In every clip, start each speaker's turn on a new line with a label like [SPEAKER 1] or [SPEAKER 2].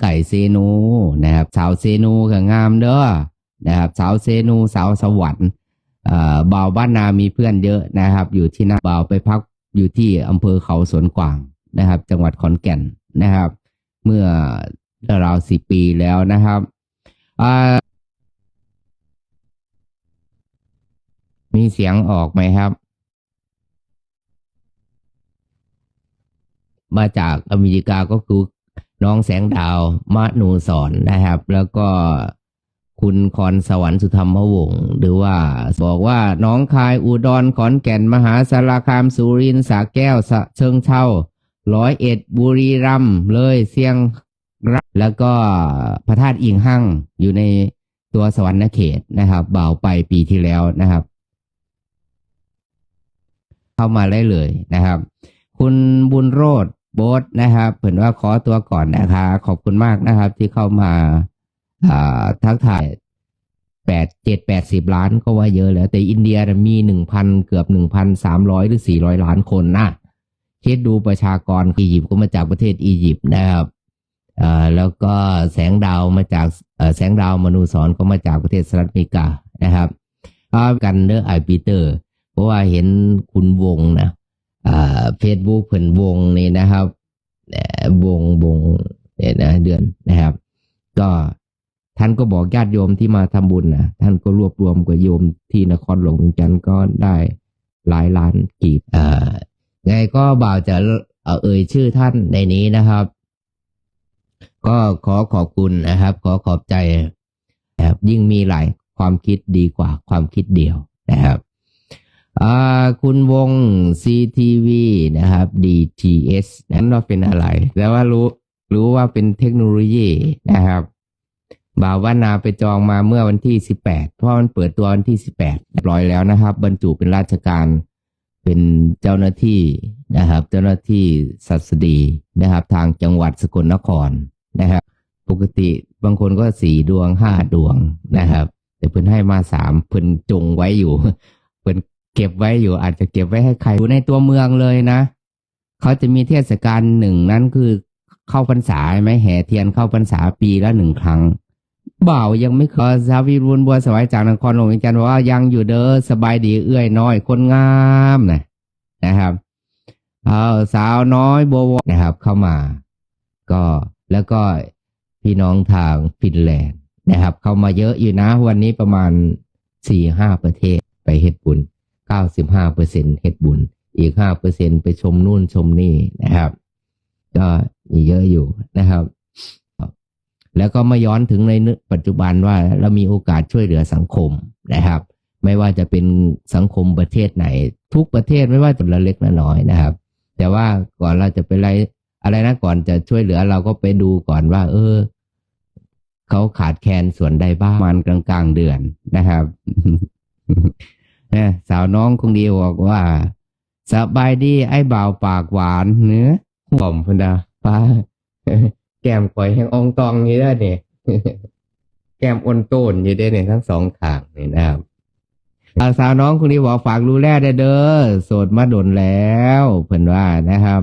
[SPEAKER 1] ไก่เซโนนะครับ สาวเซโนก็งามเด้อนะครับสาวเซโนสาวสวรรค์เบ่าวบ้านนามีเพื่อนเยอะนะครับ อยู่ที่นั่นบ่าวไปพักอยู่ที่อำเภอเขาสวนกวางนะครับ จังหวัดขอนแก่นนะครับ เมื่อราวสิปีแล้วนะครับมีเสียงออกไหมครับ มาจากอเมริกาก็คือ น้องแสงดาวมะนูสอนนะครับ แล้วก็คุณคอนสวรรค์สุธรรมวงศ์หรือว่าบอกว่าน้องคายอุดรขอนแก่นมหาสารคามสุรินทร์สระแก้วสะเชิงเทราร้อยเอ็ดบุรีรัมย์เลยเสียงรักแล้วก็พระธาตุอิงหั่งอยู่ในตัวสวรรค์เขตนะครับบ่าวไปปีที่แล้วนะครับ เข้ามาได้เลยนะครับ คุณบุญโรธ โบสนะครับเผื่อว่าขอตัวก่อนนะคะขอบคุณมากนะครับ ที่เข้ามาอ่าทักทายแปดเจ็ดแปดสิบล้านก็ว่าเยอะแล้ว แต่อินเดียมีหนึ่งพันเกือบหนึ่งพันสามร้อยหรือสี่ร้อยล้านคนนะคิดดูประชากรอียิปต์ก็มาจากประเทศอียิปต์นะครับแล้วก็แสงดาวมาจากแสงดาวมนูสรก็มาจากประเทศสหรัฐอเมริกานะครับกันเดอร์ไอปีเตอร์ เพราะว่าเห็นคุณวงนะเฟซบุ๊กเพิ่นวงนี่นะครับ วงวงเนี่ยนะเดือนนะครับ ก็ท่านก็บอกญาติโยมที่มาทำบุญนะท่านก็รวบรวมกับโยมที่นครหลวงจันทร์ก็ได้หลายล้านกีบอ่าไงก็บ่าวจะเอ,เอ่ยชื่อท่านในนี้นะครับ ก็ขอขอบคุณนะครับ ขอขอบใจนะครับยิ่งมีหลายความคิดดีกว่าความคิดเดียวนะครับ อ่าคุณวง CTV นะครับ DTS นั้นว่าเป็นอะไร แต่ว่ารู้รู้ว่าเป็นเทคโนโลยีนะครับ บ่าวว่านาไปจองมาเมื่อวันที่ 18 เพราะมันเปิดตัววันที่ 18เรียบร้อยแล้วนะครับ บรรจุเป็นราชการเป็นเจ้าหน้าที่นะครับ เจ้าหน้าที่สัสดีนะครับ ทางจังหวัดสกลนครนะครับ ปกติบางคนก็สี่ดวงห้าดวงนะครับ แต่เพิ่นให้มาสามเพิ่นจงไว้อยู่ เพิ่น เก็บไว้อยู่อาจจะเก็บไว้ให้ใครอยู่ในตัวเมืองเลยนะเขาจะมีเทศกาลหนึ่งนั้นคือเข้าพรรษาไหมแห่เทียนเข้าพรรษาปีละหนึ่งครั้งบ่าวยังไม่เคยสาวีรุนบัวสวายจากนครหลวงจันทร์บอกว่ายังอยู่เด้อสบายดีเอื้อยน้อยคนงามนะนะครับเอาสาวน้อยบัววนะครับ เข้ามา ก็แล้วก็พี่น้องทางฟินแลนด์นะครับ เข้ามาเยอะอยู่นะ วันนี้ประมาณสี่ห้าประเทศไปเฮ็ดบุญ เก้าสิบห้าเปอร์เซ็นเฮ็ดบุญ อีกห้าเปอร์เซ็นไปชมนู่นชมนี่นะครับ ก็มีเยอะอยู่นะครับ แล้วก็มาย้อนถึงในปัจจุบันว่าเรามีโอกาสช่วยเหลือสังคมนะครับ ไม่ว่าจะเป็นสังคมประเทศไหน ทุกประเทศไม่ว่าจะละเล็กละน้อยนะครับ แต่ว่าก่อนเราจะไปอะไรอะไรนะก่อนจะช่วยเหลือเราก็ไปดูก่อนว่า เออเขาขาดแคลนส่วนใดบ้างมันกลางๆเดือนนะครับ นี่ยสาวน้องคงดีบอกว่าสบายดีไอ้บ่าวปากหวานเนื้อหอมพนดาป้าแก้มข่อยแห้งองตองอยู่ได้เนี่ยแก้มอ้นโต้นอยู่ได้เนี่ยทั้งสองข้างนี่นะครับอาสาวน้องคนนี้บอกฝากรู้แลได้เด้อโสดมาดนแล้วเพิ่นว่านะครับ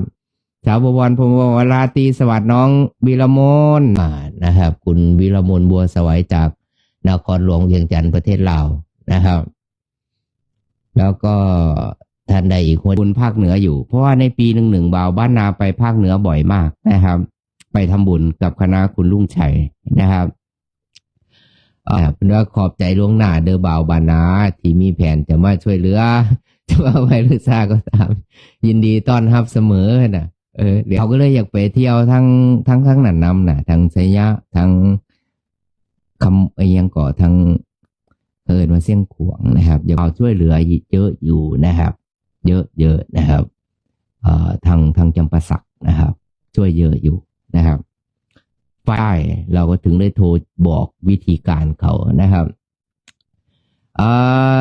[SPEAKER 1] สาวบวรพรมวราตีสวัสดน้องวีรมนอ่านะครับ คุณวีรมนบัวสวัยจากนครหลวงเวียงจันทร์ประเทศลาวนะครับ แล้วก็ท่านใดอีกคนบุญภาคเหนืออยู่ เพราะว่าในปีหนึ่งหนึ่งบ่าวบ้านนาไปภาคเหนือบ่อยมากนะครับ ไปทำบุญกับคณะคุณลุงชัยนะครับเป็นว่าขอบใจล่วงหน้าเดอบ่าวบานาที่มีแผนจะมาช่วยเหลือจะมาไว้หรือซ่าก็ตาม ยินดีต้อนรับเสมอนะเออเดี๋ยวเขาก็เลยอยากไปเที่ยวทั้งทั้งทั้งหนันนำนะทั้งไสยะทั้งคำไอ้ยังก่อทั้ง เอินมาเสี่ยงขวงนะครับอยากเอาช่วยเหลือเยอะอยู่นะครับ เยอะเยอะนะครับเอ่อทางทางจำปาสักนะครับ ช่วยเยอะอยู่นะครับฝ่ายเราก็ถึงได้โทรบอกวิธีการเขานะครับเอ่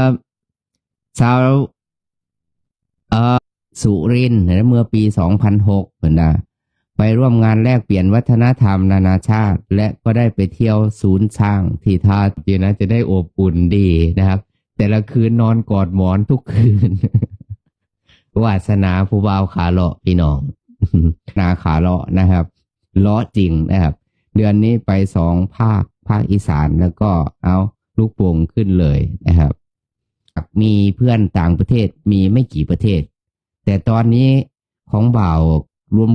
[SPEAKER 1] อสาวเอ่อสุรินทร์นเมื่อปี 2006เหมือนนะ ไปร่วมงานแลกเปลี่ยนวัฒนธรรมนานาชาติ และก็ได้ไปเที่ยวศูนย์ช้างที่ท่าจีนะจะได้อบอุ่นดีนะครับ แต่ละคืนนอนกอดหมอนทุกคืนวาสนาผู้บ่าวขาเลาะพี่น้องนาขาเลาะนะครับเลาะจริงนะครับ เดือนนี้ไปสองภาคภาคอีสานแล้วก็เอาลูกโป่งขึ้นเลยนะครับ มีเพื่อนต่างประเทศมีไม่กี่ประเทศ แต่ตอนนี้ของบ่าว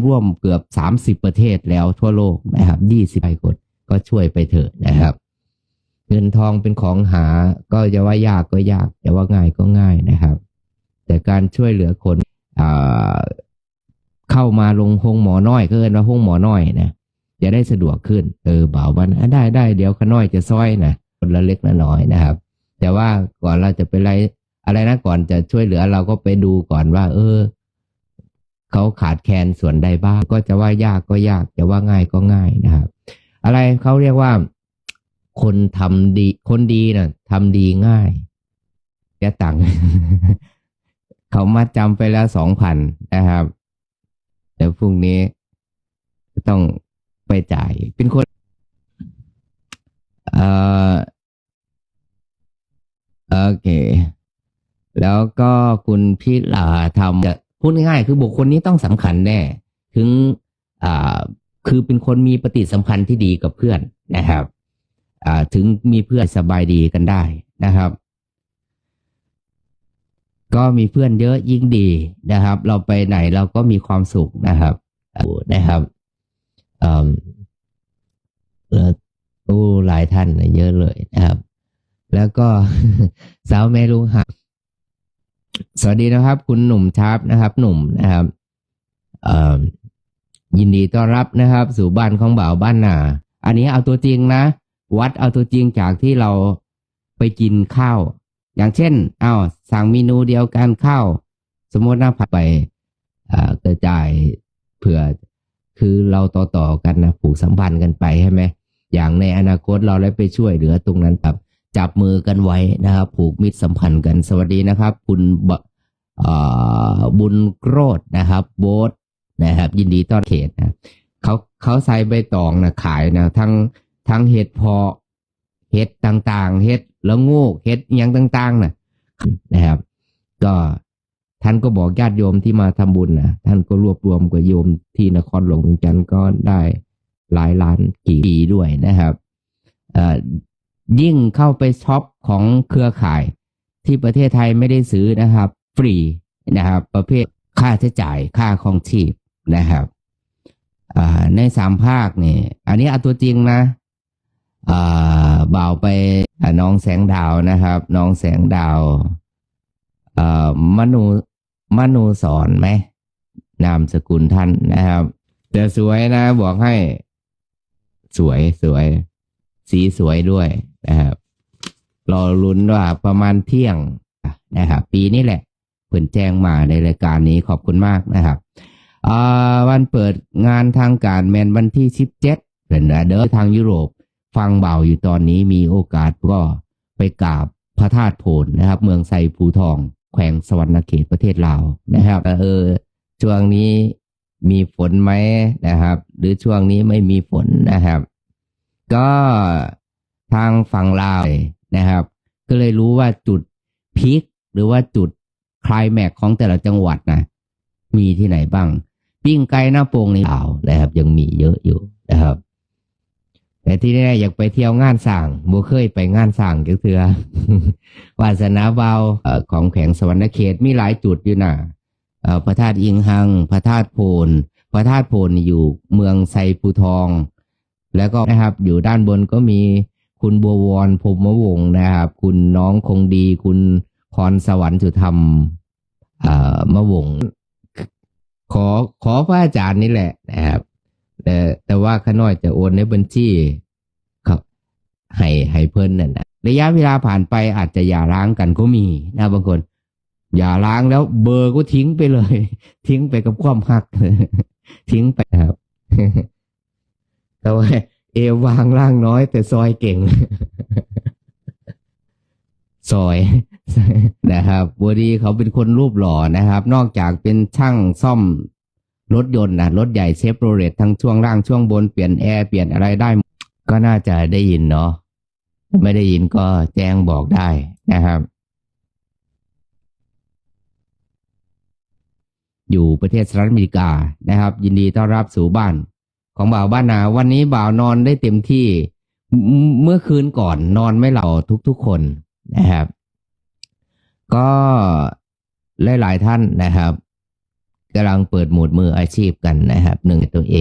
[SPEAKER 1] รวมๆเกือบสามสิบประเทศแล้วทั่วโลกนะครับยี่สิบคนก็ช่วยไปเถอะนะครับ เงินทองเป็นของหาก็จะว่ายากก็ยากจะว่าง่ายก็ง่ายนะครับ แต่การช่วยเหลือคนอ่าเข้ามาลงห้องหมอน้อยก็เอินว่าห้องหมอน้อยนะจะได้สะดวกขึ้น เออบ่าววันได้ได้เดี๋ยวขน้อยจะซอยนะคนละเล็กละน้อยนะครับ แต่ว่าก่อนเราจะไปอะไรอะไรนะก่อนจะช่วยเหลือเราก็ไปดูก่อนว่า เออ เขาขาดแคลนส่วนใดบ้าง ก็จะว่ายากก็ยากจะว่าง่ายก็ง่ายนะครับ อะไรเขาเรียกว่า คนทำดี คนดีนะ่ะทำดีง่ายแกตังค์เขามาจำไปแล้วสองพันนะครับแต่พรุ่งนี้ต้องไปจ่าย เป็นคนเอ่อโอเค แล้วก็คุณพิลาทำจะ พูดง่ายๆคือบุคคลนี้ต้องสำคัญแน่ ถึงอ่าคือเป็นคนมีปฏิสัมพันธ์ที่ดีกับเพื่อนนะครับอ่าถึงมีเพื่อนสบายดีกันได้นะครับ ก็มีเพื่อนเยอะยิ่งดีนะครับ เราไปไหนเราก็มีความสุขนะครับนะครับเอ่อเออโอ้หลายท่านเยอะเลยนะครับ แล้วก็สาวแม่ลุงหัก สวัสดีนะครับ คุณหนุ่มชาร์ปนะครับ หนุ่มนะครับยินดีต้อนรับนะครับ สู่บ้านของบ่าวบ้านนาอันนี้เอาตัวจริงนะ วัดเอาตัวจริงจากที่เราไปกินข้าว อย่างเช่นอ้าวสั่งเมนูเดียวกันข้าวสมมตินะผัดไปอ่ากระจายเผื่อคือเราต่อต่อกันนะผูกสัมพันธ์กันไปใช่ไหมอย่างในอนาคตเราได้ไปช่วยเหลือตรงนั้นครับ จับมือกันไว้นะครับ ผูกมิตรสัมพันธ์กันสวัสดีนะครับ คุณบบุญโกรธนะครับ โบสนะครับ ยินดีต้อนเขตนะเขาเขาใส่ใบตองนะขายนะทั้งทั้งเห็ดพาะเห็ดต่างๆ เห็ดละโงกเห็ดย่างต่างๆนะนะครับ ก็ท่านก็บอกญาติโยมที่มาทำบุญนะท่านก็รวบรวมกับโยมที่นครหลวงจันทร์ก็ได้หลายล้านกี่ปีด้วยนะครับเอ่อ ยิ่งเข้าไปช็อปของเครือข่ายที่ประเทศไทยไม่ได้ซื้อนะครับ ฟรีนะครับ ประเภทค่าใช้จ่ายค่าของชีพนะครับในสามภาคนี่อันนี้เอาตัวจริงนะอ่าบ่าวไปน้องแสงดาวนะครับ น้องแสงดาวมนูมนูสอนไหมนามสกุลท่านนะครับ แต่สวยนะบอกให้ สวยสวย สีสวยด้วย นะครับรอลุ้นว่าประมาณเที่ยงนะครับปีนี้แหละเพิ่นแจ้งมาในรายการนี้ขอบคุณมากนะครับอ่าวันเปิดงานทางการแมนวันที่สิบเจ็ดเป็นเด้อทางยุโรปฟังเบาอยู่ตอนนี้มีโอกาสก็ไปกราบพระธาตุโพนนะครับ เมืองไซภูทอง แขวงสวรรณเขตประเทศลาวนะครับเออช่วงนี้มีฝนไหมนะครับ หรือช่วงนี้ไม่มีฝนนะครับ ก็ ทางฝั่งลาวนะครับ ก็เลยรู้ว่าจุดพีคหรือว่าจุดคลายแม็กของแต่ละจังหวัดนะมีที่ไหนบ้าง ปิ้งไก่หน้าโป่งในลาวนะครับยังมีเยอะอยู่นะครับ แต่ที่แน่ๆอยากไปเที่ยวงานสั่งโมเคยไปงานสั่งก็เถือวาสนาเบาเอของแขวงสวรรณเขตมีหลายจุดอยู่นะเอพระธาตุอิงหัง พระธาตุโพนพระธาตุโพนอยู่เมืองไซภูทอง แล้วก็นะครับอยู่ด้านบนก็มี คุณบัววรพรมวงศ์นะครับ คุณน้องคงดี คุณพรสวรรค์สุธรรมเอ่อมะวงศ์ขอขอพระอาจารย์นี่แหละนะครับแต่แต่ว่าข้าน้อยจะโอนในบัญชีครับให้ให้เพิ่นนั่นนะระยะเวลาผ่านไปอาจจะอย่าร้างกันก็มีนะบางคน อย่าล้างแล้วเบอร์ก็ทิ้งไปเลย ทิ้งไปกับความหัก ทิ้งไปครับแต่ว่า เอววางล่างน้อย แต่ซอยเก่ง ซอยนะครับบอดีเขาเป็นคนรูปหล่อนะครับ นอกจากเป็นช่างซ่อมรถยนต์นะรถใหญ่เชฟโรเลตทั้งช่วงล่างช่วงบนเปลี่ยนแอร์เปลี่ยนอะไรได้ ก็น่าจะได้ยินเนาะไม่ได้ยินก็แจ้งบอกได้นะครับ อยู่ประเทศสหรัฐอเมริกานะครับ ยินดีต้อนรับสู่บ้าน ของบ่าวบ้านนา วันนี้บ่าวนอนได้เต็มที่ เมื่อคืนก่อนนอนไม่หลับทุกๆคนนะครับ ก็หลายๆท่านนะครับกำลังเปิดหมดมืออาชีพกันนะครับ หนึ่งตัวเอง